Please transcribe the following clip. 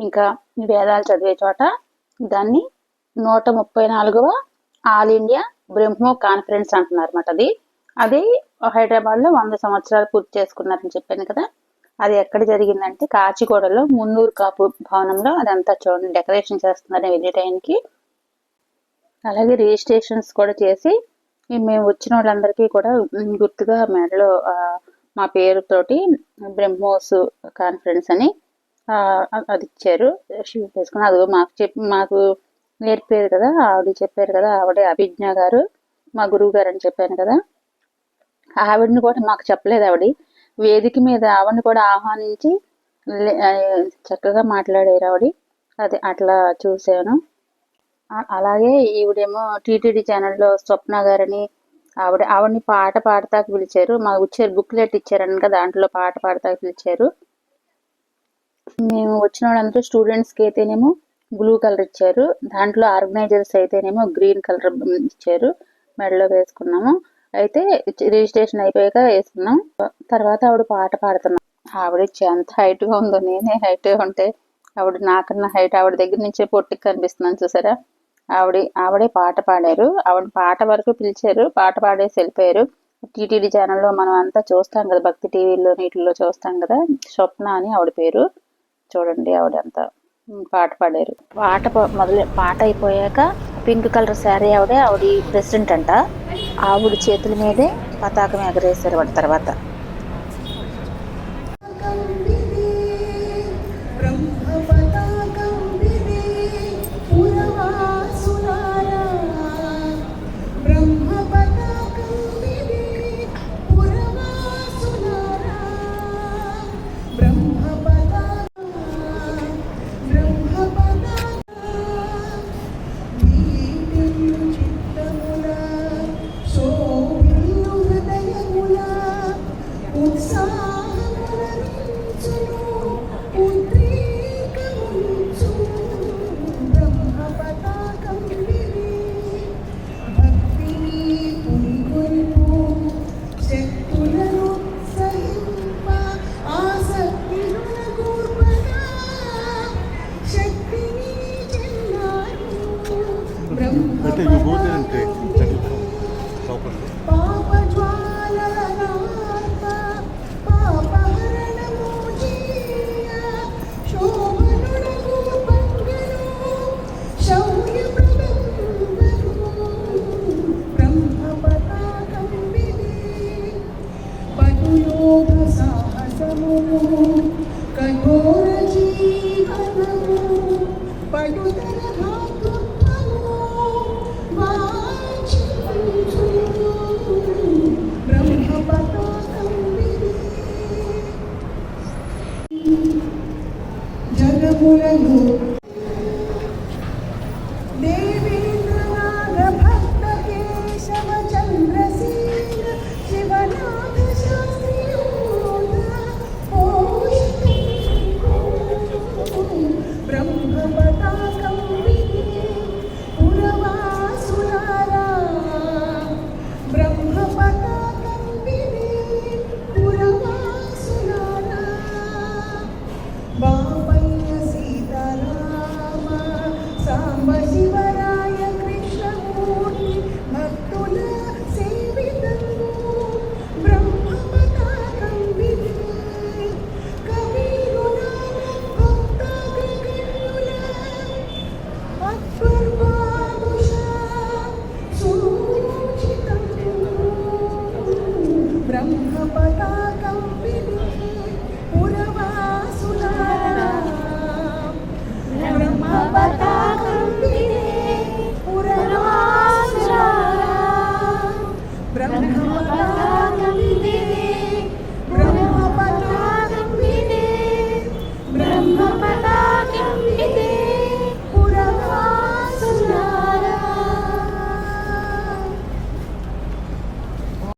ఇంకా వేదాలు చదివే చోట దాన్ని నూట ముప్పై నాలుగవ ఆల్ ఇండియా బ్రహ్మో కాన్ఫరెన్స్ అంటున్నారు అనమాట అది. అది హైదరాబాద్లో వంద సంవత్సరాలు పూర్తి చేసుకున్నారని చెప్పాను కదా. అది ఎక్కడ జరిగిందంటే కాచిగూడలో మున్నూరు కాపు భవనంలో అదంతా చూడండి డెకరేషన్ చేస్తున్నారు వెళ్ళే టైంకి. అలాగే రిజిస్ట్రేషన్స్ కూడా చేసి మేము వచ్చిన వాళ్ళందరికీ కూడా గుర్తుగా మెడలో మా పేరుతోటి బ్రహ్మోస్ కాన్ఫరెన్స్ అని అది ఇచ్చారు. షూట్ చేసుకుని అది మాకు చెప్పి మాకు నేర్పారు కదా ఆవిడ చెప్పారు కదా ఆవిడే అభిజ్ఞ గారు మా గురువు గారు అని చెప్పాను కదా. ఆవిడని కూడా మాకు చెప్పలేదు ఆవిడ. వేదిక మీద ఆవిడని కూడా ఆహ్వానించి చక్కగా మాట్లాడారు ఆవిడ. అది అట్లా చూశాను. అలాగే ఈవిడేమో టీటీడీ ఛానల్లో స్వప్న గారని ఆవిడ ఆవిడని పాట పాడతాక పిలిచారు. మాకు ఇచ్చారు బుక్లెట్ ఇచ్చారని కదా దాంట్లో పాట పాడతాక పిలిచారు. మేము వచ్చిన వాళ్ళందరూ స్టూడెంట్స్కి అయితేనేమో బ్లూ కలర్ ఇచ్చారు. దాంట్లో ఆర్గనైజర్స్ అయితేనేమో గ్రీన్ కలర్ ఇచ్చారు. మెడలో వేసుకున్నాము. అయితే రిజిస్ట్రేషన్ అయిపోయాక వేసుకున్నాం. తర్వాత ఆవిడ పాట పాడుతున్నాం. ఆవిడ ఎంత హైట్గా ఉందో నేనే హైట్ ఉంటే ఆవిడ నాకన్నా హైట్ ఆవిడ దగ్గర నుంచే పొట్టికి కనిపిస్తున్నాను చూసారా? ఆవిడ ఆవిడే పాట పాడారు. ఆవిడ పాట వరకు పిలిచారు. పాట పాడేసి వెళ్ళిపోయారు. టీటీడీ ఛానల్లో మనం అంతా చూస్తాం కదా భక్తి టీవీలో నీటిలో చూస్తాం కదా స్వప్న అని ఆవిడ పేరు. చూడండి ఆవిడ అంతా పాట పాడారు. పాట మొదలు పాట అయిపోయాక పింక్ కలర్ శారీ ఆవిడ ఆవిడ ప్రెసిడెంట్ అంట. ఆవిడ చేతుల మీదే పతాకం ఎగరేశారు వాడి తర్వాత. So. Kay Bora Ji